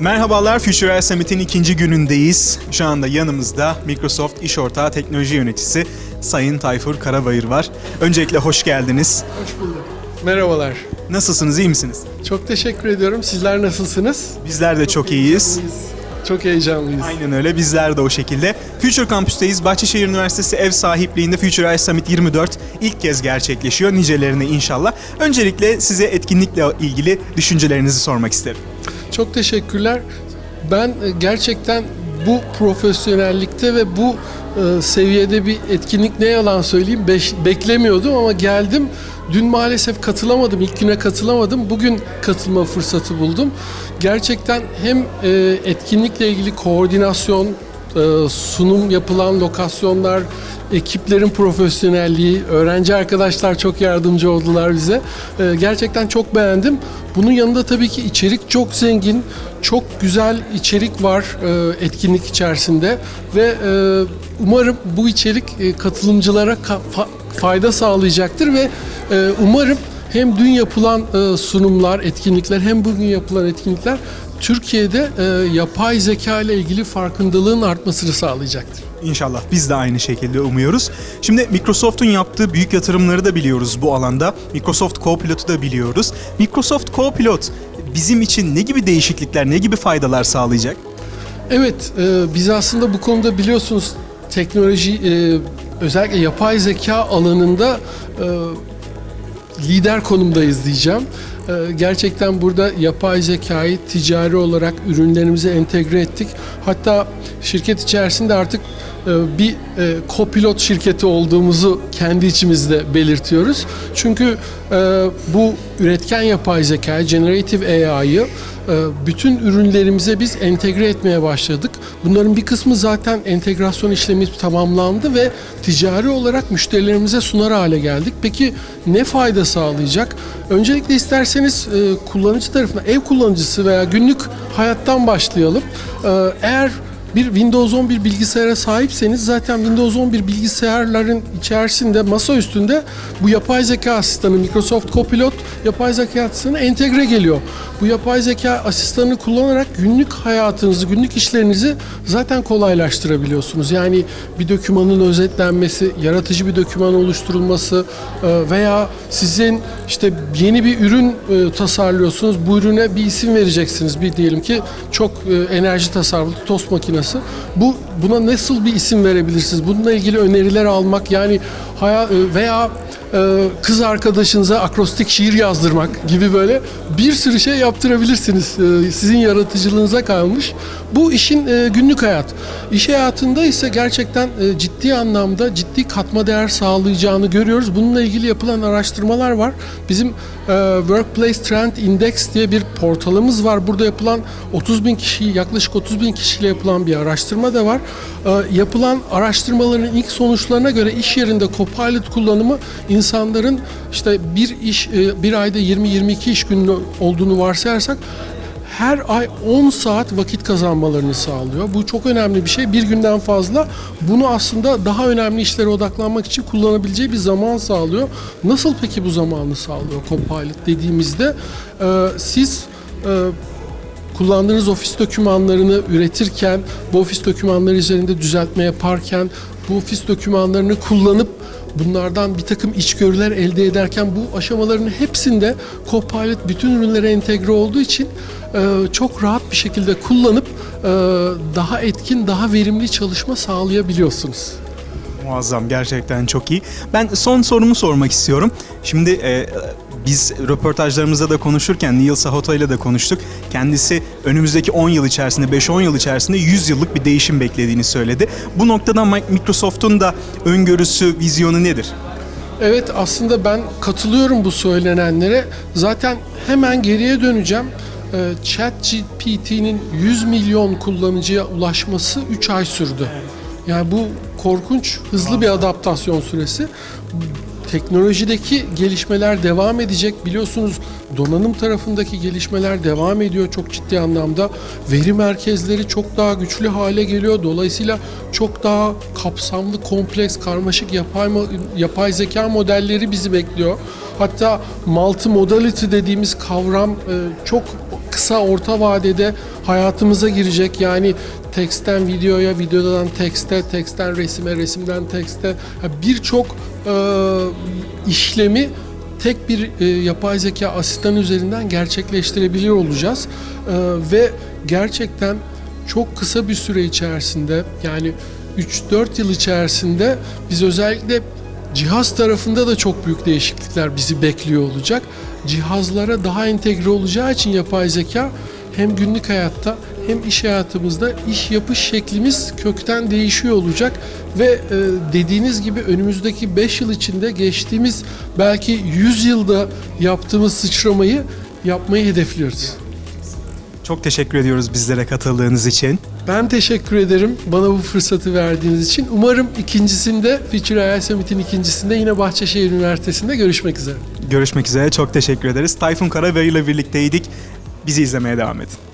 Merhabalar, Future Summit'in ikinci günündeyiz. Şu anda yanımızda Microsoft İş Ortağı Teknoloji Yöneticisi Sayın Tayfur Karabayır var. Öncelikle hoş geldiniz. Hoş bulduk. Merhabalar. Nasılsınız, iyi misiniz? Çok teşekkür ediyorum. Sizler nasılsınız? Bizler de çok iyiyiz. Çok heyecanlıyız. Aynen öyle, bizler de o şekilde. Future Campus'teyiz. Bahçeşehir Üniversitesi ev sahipliğinde Future Ice Summit 24 ilk kez gerçekleşiyor. Nicelerine inşallah. Öncelikle size etkinlikle ilgili düşüncelerinizi sormak isterim. Çok teşekkürler. Ben e, gerçekten bu profesyonellikte ve bu e, seviyede bir etkinlik ne yalan söyleyeyim beş- beklemiyordum ama geldim. Dün maalesef katılamadım. İlk güne katılamadım. Bugün katılma fırsatı buldum. Gerçekten hem e, etkinlikle ilgili koordinasyon, sunum yapılan lokasyonlar, ekiplerin profesyonelliği, öğrenci arkadaşlar çok yardımcı oldular bize. E, gerçekten çok beğendim. Bunun yanında tabii ki içerik çok zengin, çok güzel içerik var e, etkinlik içerisinde ve e, umarım bu içerik e, katılımcılara ka- fa- fayda sağlayacaktır ve umarım hem dün yapılan sunumlar, etkinlikler hem bugün yapılan etkinlikler Türkiye'de e, yapay zeka ile ilgili farkındalığın artmasını sağlayacaktır. İnşallah biz de aynı şekilde umuyoruz. Şimdi Microsoft'un yaptığı büyük yatırımları da biliyoruz bu alanda. Microsoft Copilot'u da biliyoruz. Microsoft Copilot bizim için ne gibi değişiklikler, ne gibi faydalar sağlayacak? Evet, e, biz aslında bu konuda biliyorsunuz teknoloji, e, özellikle yapay zeka alanında e, lider konumdayız diyeceğim. E, gerçekten burada yapay zekayı ticari olarak ürünlerimize entegre ettik. Hatta şirket içerisinde artık e, bir e, kopilot şirketi olduğumuzu kendi içimizde belirtiyoruz. Çünkü e, bu üretken yapay zeka, generative AI'yı e, bütün ürünlerimize biz entegre etmeye başladık. Bunların bir kısmı zaten entegrasyon işlemi tamamlandı ve ticari olarak müşterilerimize sunar hale geldik. Peki ne fayda sağlayacak? Öncelikle isterseniz e, kullanıcı tarafına, ev kullanıcısı veya günlük hayattan başlayalım. E, Eğer bir Windows 11 bilgisayara sahipseniz zaten Windows 11 bilgisayarların içerisinde masa üstünde bu yapay zeka asistanı Microsoft Copilot yapay zeka asistanı entegre geliyor. Bu yapay zeka asistanını kullanarak günlük hayatınızı, günlük işlerinizi zaten kolaylaştırabiliyorsunuz. Yani bir dokümanın özetlenmesi, yaratıcı bir doküman oluşturulması e, veya sizin işte yeni bir ürün e, tasarlıyorsunuz. Bu ürüne bir isim vereceksiniz. Bir diyelim ki çok e, enerji tasarruflu tost makinesi. Bu buna nasıl bir isim verebilirsiniz? Bununla ilgili öneriler almak yani e, veya e, kız arkadaşınıza akrostik şiir yazdırmak gibi böyle bir sürü şey yaptırabilirsiniz. E, Sizin yaratıcılığınıza kalmış. Bu işin günlük hayat. İş hayatında ise gerçekten ciddi anlamda ciddi katma değer sağlayacağını görüyoruz. Bununla ilgili yapılan araştırmalar var. Bizim Workplace Trend Index diye bir portalımız var. Burada yapılan 30 bin kişi, yaklaşık 30 bin kişiyle yapılan bir araştırma da var. E, yapılan araştırmaların ilk sonuçlarına göre iş yerinde Copilot kullanımı insanların işte bir iş e, bir ayda 20-22 iş günü olduğunu varsayarsak her ay 10 saat vakit kazanmalarını sağlıyor. Bu çok önemli bir şey. Bir günden fazla bunu aslında daha önemli işlere odaklanmak için kullanabileceği bir zaman sağlıyor. Nasıl peki bu zamanı sağlıyor Copilot dediğimizde? e, siz e, kullandığınız ofis dokümanlarını üretirken, bu ofis dokümanları üzerinde düzeltme yaparken, bu ofis dokümanlarını kullanıp bunlardan bir takım içgörüler elde ederken bu aşamaların hepsinde Copilot bütün ürünlere entegre olduğu için e, çok rahat bir şekilde kullanıp e, daha etkin, daha verimli çalışma sağlayabiliyorsunuz. Muazzam, gerçekten çok iyi. Ben son sorumu sormak istiyorum. Şimdi e, biz röportajlarımızda da konuşurken Neil Sahoto ile de konuştuk. Kendisi önümüzdeki 10 yıl içerisinde, 5-10 yıl içerisinde 100 yıllık bir değişim beklediğini söyledi. Bu noktada Microsoft'un da öngörüsü, vizyonu nedir? Evet aslında ben katılıyorum bu söylenenlere. Zaten hemen geriye döneceğim. Ee, ChatGPT'nin 100 milyon kullanıcıya ulaşması 3 ay sürdü. Yani bu korkunç hızlı bir adaptasyon süresi. Teknolojideki gelişmeler devam edecek. Biliyorsunuz donanım tarafındaki gelişmeler devam ediyor çok ciddi anlamda. Veri merkezleri çok daha güçlü hale geliyor. Dolayısıyla çok daha kapsamlı, kompleks, karmaşık yapay yapay zeka modelleri bizi bekliyor. Hatta multimodality dediğimiz kavram e, çok kısa orta vadede hayatımıza girecek. Yani teksten videoya, videodan tekste, teksten resime, resimden tekste birçok e, işlemi tek bir e, yapay zeka asistan üzerinden gerçekleştirebiliyor olacağız. E, ve gerçekten çok kısa bir süre içerisinde yani 3-4 yıl içerisinde biz özellikle cihaz tarafında da çok büyük değişiklikler bizi bekliyor olacak. Cihazlara daha entegre olacağı için yapay zeka hem günlük hayatta hem iş hayatımızda iş yapış şeklimiz kökten değişiyor olacak ve e, dediğiniz gibi önümüzdeki 5 yıl içinde geçtiğimiz belki 100 yılda yaptığımız sıçramayı yapmayı hedefliyoruz. Çok teşekkür ediyoruz bizlere katıldığınız için. Ben teşekkür ederim bana bu fırsatı verdiğiniz için. Umarım ikincisinde Future AI Summit'in ikincisinde yine Bahçeşehir Üniversitesi'nde görüşmek üzere. Görüşmek üzere çok teşekkür ederiz. Tayfun Karabey ile birlikteydik. Bizi izlemeye devam edin.